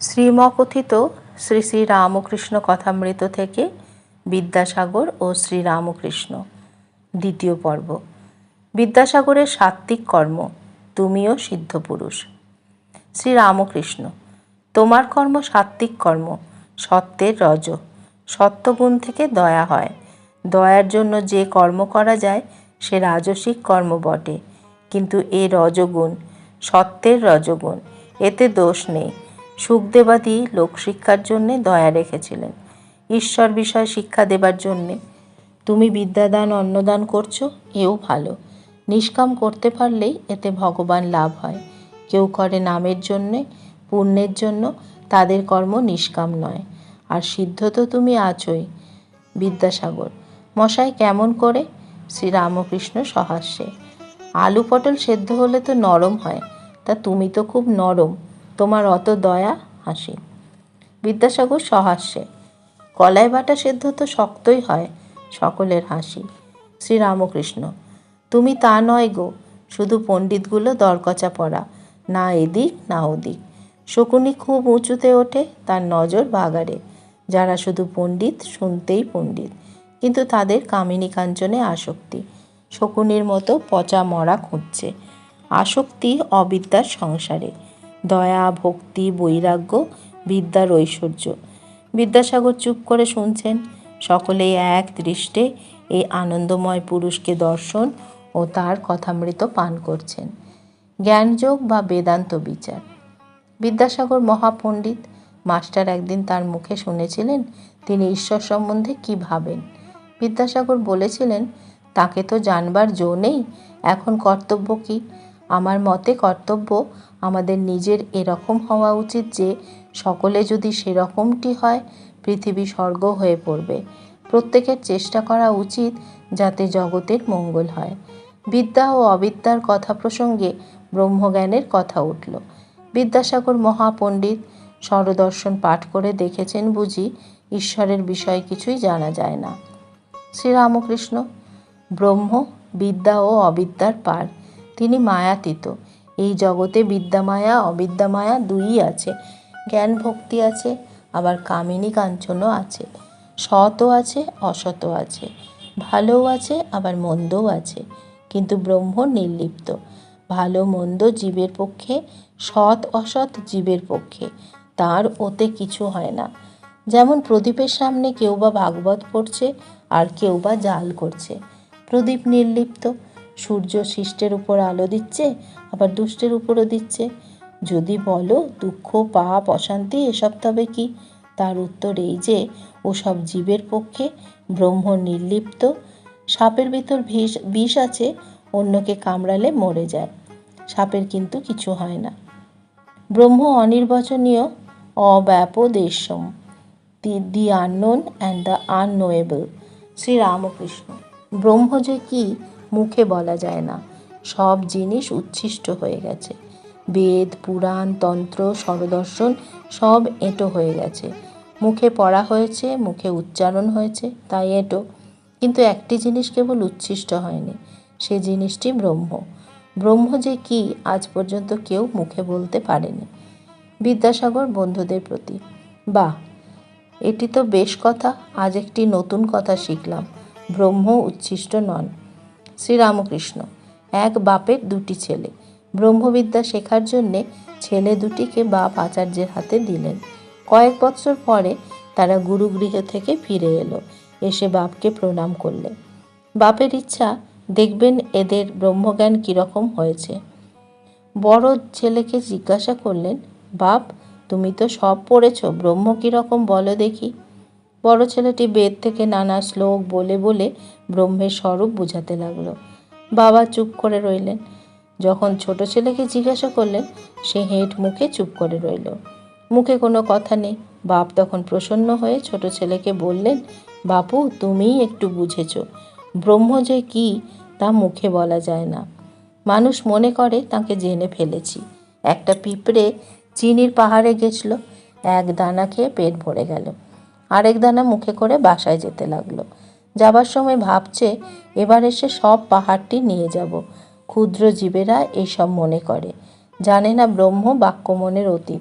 শ্রীমকথিত শ্রী শ্রী রামকৃষ্ণ কথামৃত থেকে বিদ্যাসাগর ও শ্রী রামকৃষ্ণ। দ্বিতীয় পর্ব। বিদ্যাসাগরের সাত্ত্বিক কর্ম, তুমিও সিদ্ধ পুরুষ। শ্রী রামকৃষ্ণ, তোমার কর্ম সাত্ত্বিক কর্ম, সত্যের রজ। সত্যগুণ থেকে দয়া হয়। দয়ার জন্য যে কর্ম করা যায়, সে রাজসিক কর্ম বটে। কিন্তু এ রজগুণ, সত্যের রজগুণ, এতে দোষ নেই। সুখদেবাদি লোকশিক্ষার জন্যে দয়া রেখেছিলেন। ঈশ্বর বিষয় শিক্ষা দেবার জন্যে। তুমি বিদ্যাদান, অন্নদান করছ, এও ভালো। নিষ্কাম করতে পারলেই এতে ভগবান লাভ হয়। কেউ করে নামের জন্যে, পুণ্যের জন্য তাদের কর্ম নিষ্কাম নয়। আর সিদ্ধ তো তুমি আছোই, বিদ্যাসাগর। মশাই কেমন করে? শ্রীরামকৃষ্ণ সহাস্যে। আলু পটল সেদ্ধ হলে তো নরম হয়। তা তুমি তো খুব নরম। তোমার অত দয়া হাসি। বিদ্যাসাগর সহাস্যে। কলাই বাটা সেদ্ধ তো শক্তই হয় সকলের হাসি। শ্রীরামকৃষ্ণ, তুমি তা নয় গো, শুধু পণ্ডিতগুলো দরকচা পড়া, না এদিক, না ওদিক। শকুনি খুব উঁচুতে ওঠে তার নজর বাগারে যারা শুধু পণ্ডিত, শুনতেই পণ্ডিত, কিন্তু তাদের কামিনী কাঞ্চনে আসক্তি। শকুনির মতো পচা মরা খুঁজছে, আসক্তি অবিদ্যার সংসারে। দয়া, ভক্তি, বৈরাগ্য, বিদ্যার ঐশ্বর্য। বিদ্যাসাগর চুপ করে শুনছেন। সকলেই এক দৃষ্টে এই আনন্দময় পুরুষকে দর্শন ও তার কথামৃত পান করছেন। জ্ঞানযোগ বা বেদান্ত বিচার। বিদ্যাসাগর মহাপণ্ডিত, মাস্টার একদিন তার মুখে শুনেছিলেন, তিনি ঈশ্বর সম্বন্ধে কি ভাবেন? বিদ্যাসাগর বলেছিলেন, তাকে তো জানবার জো নেই, এখন কর্তব্য কি? আমার মতে কর্তব্য আমাদের নিজের এরকম হওয়া উচিত যে সকলে যদি সেরকমটি হয়, পৃথিবী স্বর্গ হয়ে পড়বে। প্রত্যেকের চেষ্টা করা উচিত যাতে জগতের মঙ্গল হয়। বিদ্যা ও অবিদ্যার কথা প্রসঙ্গে ব্রহ্মজ্ঞানের কথা উঠল। বিদ্যাসাগর মহাপণ্ডিত স্বরদর্শন পাঠ করে দেখেছেন বুঝি, ঈশ্বরের বিষয়ে কিছুই জানা যায় না। শ্রীরামকৃষ্ণ ব্রহ্ম, বিদ্যা ও অবিদ্যার পার তিনি মায়াতীত। এই জগতে বিদ্যামায়া, অবিদ্যামায়া দুইই আছে। জ্ঞান ভক্তি আছে, আবার কামিনী কাঞ্চনও আছে। সৎও আছে, অসৎও আছে। ভালোও আছে, আবার মন্দও আছে। কিন্তু ব্রহ্ম নির্লিপ্ত। ভালো মন্দ জীবের পক্ষে, সৎ অসৎ জীবের পক্ষে। তার ওতে কিছু হয় না। যেমন প্রদীপের সামনে কেউ বা ভাগবত পড়ছে, আর কেউ বা জাল করছে। প্রদীপ নির্লিপ্ত। সূর্য শিষ্টের উপর আলো দিচ্ছে, আবার দুষ্টের উপরও দিচ্ছে। যদি বলো দুঃখ, পাপ, অশান্তি, এসব তবে কি? তার উত্তর এই যে, ওসব জীবের পক্ষে ব্রহ্ম নির্লিপ্ত। সাপের ভিতর বিষ বিষ আছে, অন্যকে কামড়ালে মরে যায়। সাপের কিন্তু কিছু হয় না। ব্রহ্ম অনির্বচনীয়, অব্যাপদেশম। The the unknown and the unknowable. Sri Ramakrishna. ব্রহ্ম যে কি মুখে বলা যায় না। সব জিনিস উচ্ছিষ্ট হয়ে গেছে। বেদ, পুরাণ, তন্ত্র, স্বরদর্শন সব এঁটো হয়ে গেছে। মুখে পড়া হয়েছে, মুখে উচ্চারণ হয়েছে, তাই এঁটো। কিন্তু একটি জিনিস কেবল উচ্ছিষ্ট হয়নি, সে জিনিসটি ব্রহ্ম। ব্রহ্ম যে কি, আজ পর্যন্ত কেউ মুখে বলতে পারেনি। বিদ্যাসাগর বন্ধুদের প্রতি, বাহ, এটি তো বেশ কথা, আজ একটি নতুন কথা শিখলাম। ব্রহ্ম উচ্ছিষ্ট নন। শ্রীরামকৃষ্ণ, এক বাপের দুটি ছেলে। ব্রহ্মবিদ্যা শেখার জন্যে ছেলে দুটিকে বাপ আচার্যের হাতে দিলেন। কয়েক বছর পরে তারা গুরুগৃহ থেকে ফিরে এলো, এসে বাপকে প্রণাম করলে বাপের ইচ্ছা, দেখবেন এদের ব্রহ্মজ্ঞান কীরকম হয়েছে। বড় ছেলেকে জিজ্ঞাসা করলেন, বাপ, তুমি তো সব পড়েছ, ব্রহ্ম কীরকম বলো দেখি। বড় ছেলেটি বেদ থেকে নানা শ্লোক বলে বলে ব্রহ্মের স্বরূপ বোঝাতে লাগল। বাবা চুপ করে রইলেন। যখন ছোট ছেলেকে জিজ্ঞাসা করলেন, সে হেঁট মুখে চুপ করে রইল। মুখে কোনো কথা নেই। বাপ তখন প্রসন্ন হয়ে ছোট ছেলেকে বললেন, বাপু, তুমিই একটু বুঝেছ। ব্রহ্ম যে কি, তা মুখে বলা যায় না। মানুষ মনে করে, তাকে জেনে ফেলেছি। একটা পিঁপড়ে চিনির পাহাড়ে গেছিল। এক দানা খেয়ে পেট ভরে গেল। আরেক দানা মুখে করে বাসায় যেতে লাগল। যাবার সময় ভাবছে, এবার এসে সব পাহাড়টি নিয়ে যাব। ক্ষুদ্র জীবেরা এইসব মনে করে। জানে না ব্রহ্ম বাক্যমনের অতীত।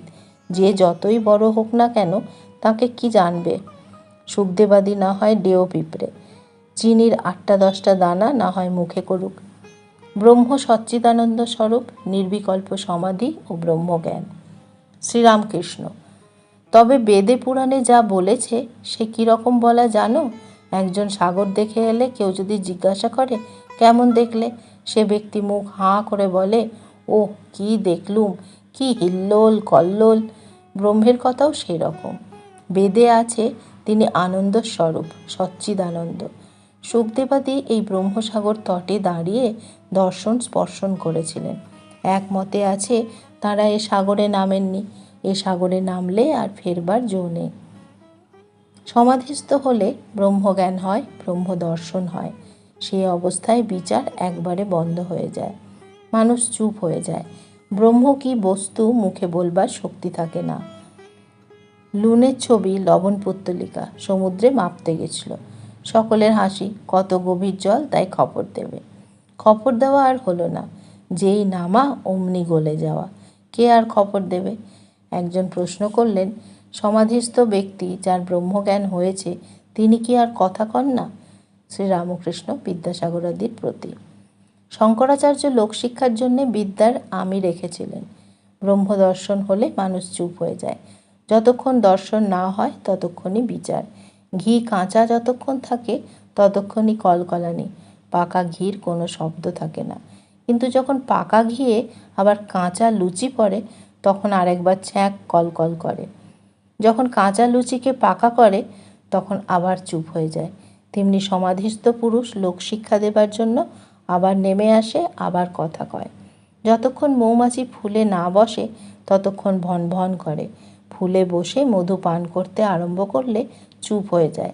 যে যতই বড় হোক না কেন, তাকে কি জানবে? সুখদেবাদী না হয় ডেও পিঁপড়ে। চিনির আটটা দশটা দানা না হয় মুখে করুক। ব্রহ্ম সচ্চিদানন্দ স্বরূপ, নির্বিকল্প সমাধি ও ব্রহ্মজ্ঞান। শ্রীরামকৃষ্ণ তবে বেদে পুরাণে যা বলেছে, সে কীরকম বলা জানো? একজন সাগর দেখে এলে কেউ যদি জিজ্ঞাসা করে, কেমন দেখলে? সে ব্যক্তি মুখ হাঁ করে বলে ও কি দেখলুম, কি হিল্লোল কল্লোল। ব্রহ্মের কথাও সেই রকম। বেদে আছে, তিনি আনন্দ স্বরূপ, সচ্চিদানন্দ। সুখদেবাদী এই ব্রহ্মসাগর তটে দাঁড়িয়ে দর্শন স্পর্শন করেছিলেন। একমতে আছে, তারা এ সাগরে নামেননি। এ সাগরে নামলে আর ফেরবার জো নেই। সমাধিস্থ হলে ব্রহ্মজ্ঞান হয় ব্রহ্ম দর্শন হয়। সেই অবস্থায় বিচার একবারে বন্ধ হয়ে যায়। মানুষ চুপ হয়ে যায়। ব্রহ্ম কি বস্তু মুখে বলবার শক্তি থাকে না। লুনের ছবি, লবণ পুত্তলিকা, সমুদ্রে মাপতে গেছিল। সকলের হাসি, কত গভীর জল তাই খবর দেবে। খবর দেওয়া আর হলো না। যেই নামা, অমনি গলে যাওয়া। কে আর খবর দেবে? একজন প্রশ্ন করলেন, সমাধিস্থ ব্যক্তি যার ব্রহ্মজ্ঞান হয়েছে, তিনি কি আর কথা কন না? শ্রীরামকৃষ্ণ বিদ্যাসাগরাদির প্রতি। শঙ্করাচার্য লোকশিক্ষার জন্যে বিদ্যার আমি রেখেছিলেন। ব্রহ্মদর্শন হলে মানুষ চুপ হয়ে যায়। যতক্ষণ দর্শন না হয়, ততক্ষণই বিচার। ঘি কাঁচা যতক্ষণ থাকে, ততক্ষণই কলকলানি। পাকা ঘির কোনো শব্দ থাকে না। কিন্তু যখন পাকা ঘিয়ে আবার কাঁচা লুচি পড়ে তখন আরেকবার ছ্যাঁক কলকল করে। যখন কাঁচা লুচিকে পাকা করে, তখন আবার চুপ হয়ে যায়। তেমনি সমাধিস্থ পুরুষ লোকশিক্ষা দেবার জন্য আবার নেমে আসে, আবার কথা কয়। যতক্ষণ মৌমাছি ফুলে না বসে, ততক্ষণ ভন ভন করে। ফুলে বসে মধু পান করতে আরম্ভ করলে চুপ হয়ে যায়।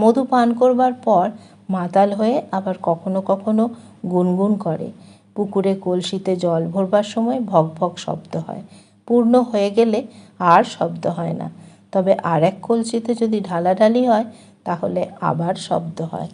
মধু পান করবার পর মাতাল হয়ে আবার কখনো কখনো গুনগুন করে। পুকুরে কলসিতে জল ভরবার সময় ভক ভক শব্দ হয়। পূর্ণ হয়ে গেলে আর শব্দ হয় না। তবে আর এক কলসিতে যদি ঢালাঢালি হয়, তাহলে আবার শব্দ হয়।